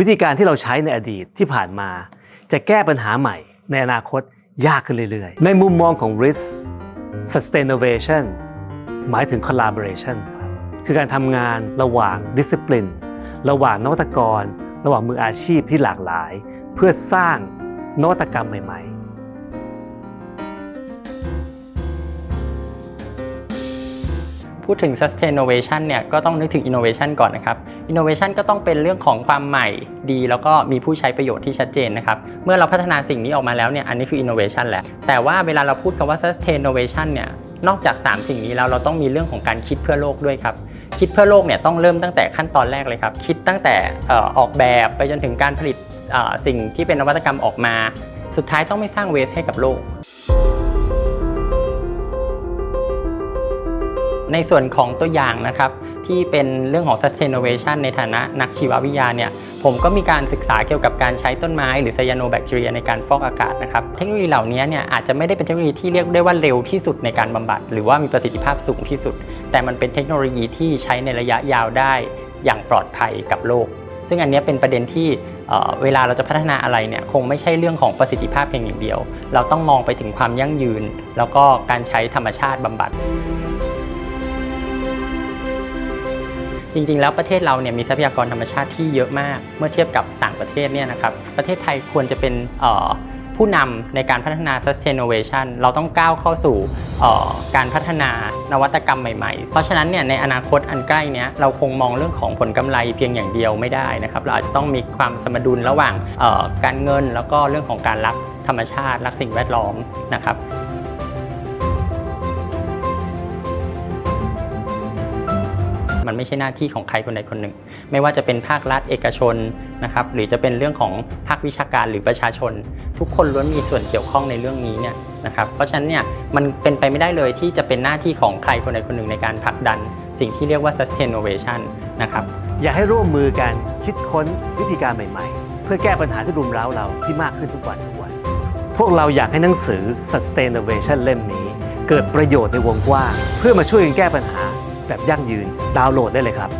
วิธีการที่เราใช้ในอดีตที่ผ่านมา จะแก้ปัญหาใหม่ในอนาคตยากขึ้นเรื่อยๆ ในมุมมองของ risk sustainability หมายถึง collaboration ครับคือการทำงานระหว่าง disciplines ระหว่างนวัตกร ระหว่างมืออาชีพที่หลากหลาย เพื่อสร้างนวัตกรรมใหม่ ๆพูดถึง sustainability เนี่ยก็ต้องนึกถึง innovation ก่อนนะครับ innovation ก็ต้องเป็นเรื่องของความใหม่ดี แล้วก็มีผู้ใช้ประโยชน์ที่ชัดเจนนะครับ เมื่อเราพัฒนาสิ่งนี้ออกมาแล้วเนี่ยอันนี้คือ innovation แหละ แต่ว่าเวลาเราพูดคำว่า sustainability เนี่ยนอกจาก 3 สิ่งนี้แล้วเราต้องมีเรื่องของการคิดเพื่อโลกด้วยครับคิดเพื่อโลกเนี่ยต้องเริ่มตั้งแต่ขั้นตอนแรกเลยครับ คิดตั้งแต่ออกแบบไปจนถึงการผลิตสิ่งที่เป็นนวัตกรรมออกมา สุดท้ายต้องไม่สร้างเวสให้กับโลก ในส่วนของตัวอย่างนะครับ ที่เป็นเรื่องของ sustainability ในฐานะนักชีววิทยาเนี่ยผมก็มีการศึกษาเกี่ยวกับการใช้ต้นไม้หรือไซยาโนแบคทีเรียในการฟอกอากาศนะครับเทคโนโลยีเหล่านี้เนี่ยอาจจะไม่ได้เป็นเทคโนโลยีที่เรียกได้ว่าเร็วที่สุดในการบำบัด หรือว่ามีประสิทธิภาพสูงที่สุด แต่มันเป็นเทคโนโลยีที่ใช้ในระยะยาวได้อย่างปลอดภัยกับโลก ซึ่งอันนี้เป็นประเด็นที่เเวลาเราจะพัฒนาอะไรเนี่ยคงไม่ใช่เรื่องของประสิทธิภาพเพียงอย่างเดียว เราต้องมองไปถึงความยั่งยืน แล้วก็การใช้ธรรมชาติบำบัด จริงๆ แล้วประเทศเราเนี่ยมีทรัพยากรธรรมชาติที่เยอะมาก เมื่อเทียบกับต่างประเทศเนี่ยนะครับประเทศไทยควรจะเป็นผู้นำในการพัฒนา sustainability เราต้องก้าวเข้าสู่การพัฒนานวัตกรรมใหม่ๆ เพราะฉะนั้นเนี่ยในอนาคตอันใกล้นี้เราคงมองเรื่องของผลกำไรเพียงอย่างเดียวไม่ได้นะครับ เราอาจจะต้องมีความสมดุลระหว่างการเงิน แล้วก็เรื่องของการรักธรรมชาติ รักสิ่งแวดล้อมนะครับ มันไม่ใช่หน้าที่ของใครคนใดคนหนึ่ง ไม่ว่าจะเป็นภาครัฐเอกชนนะครับหรือจะเป็นเรื่องของภาควิชาการหรือประชาชน ทุกคนล้วนมีส่วนเกี่ยวข้องในเรื่องนี้เนี่ยนะครับเพราะฉะนั้นเนี่ยมันเป็นไปไม่ได้เลยที่จะเป็นหน้าที่ของใครคนใดคนหนึ่งในการผลักดัน สิ่งที่เรียกว่า sustainability นะครับอยากให้ร่วมมือกันคิดค้นวิธีการใหม่ๆ เพื่อแก้ปัญหาที่รุมเร้าเราที่มากขึ้นทุกวันทุกวัน พวกเราอยากให้หนังสือ Sustainability เล่มนี้ เกิดประโยชน์ในวงกว้างเพื่อมาช่วยกันแก้ปัญหา แบบยั่งยืนดาวน์โหลดได้เลยครับ